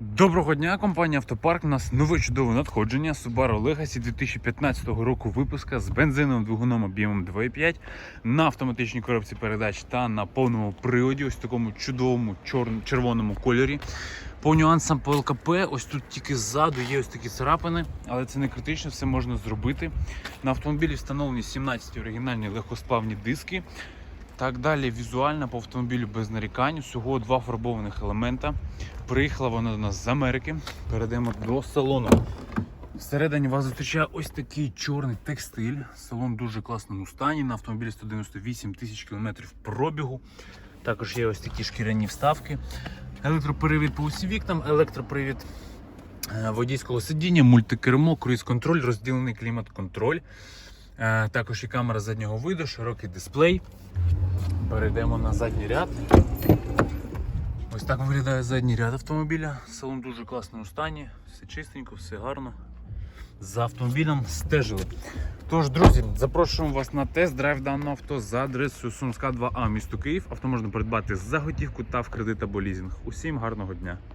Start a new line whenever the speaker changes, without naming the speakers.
Доброго дня, компанія Автопарк. У нас нове чудове надходження Subaru Legacy 2015 року випуска з бензиновим двигуном об'ємом 2,5 на автоматичній коробці передач та на повному приводі, ось в такому чудовому червоному кольорі. По нюансам по ЛКП, ось тут тільки ззаду є ось такі царапини, але це не критично, все можна зробити. На автомобілі встановлені 17 оригінальні легкосплавні диски. Так далі, візуально по автомобілю без нарікань. Всього два фарбованих елемента. Приїхала вона до нас з Америки. Перейдемо до салону. Всередині вас зустрічає ось такий чорний текстиль. Салон в дуже класному стані. На автомобілі 198 тисяч кілометрів пробігу. Також є ось такі шкіряні вставки. Електропривід по усім вікнам, електропривід е, водійського сидіння, мультикермо, круїз-контроль, розділений клімат-контроль. Е, Також і камера заднього виду, широкий дисплей. Перейдемо на задній ряд. Ось так виглядає задній ряд автомобіля. Салон дуже класному стані, все чистенько, все гарно. За автомобілем стежили. Тож, друзі, запрошуємо вас на тест-драйв даного авто за адресою Сумська 2А, місто Київ. Авто можна придбати за готівку та в кредит або лізинг. Усім гарного дня!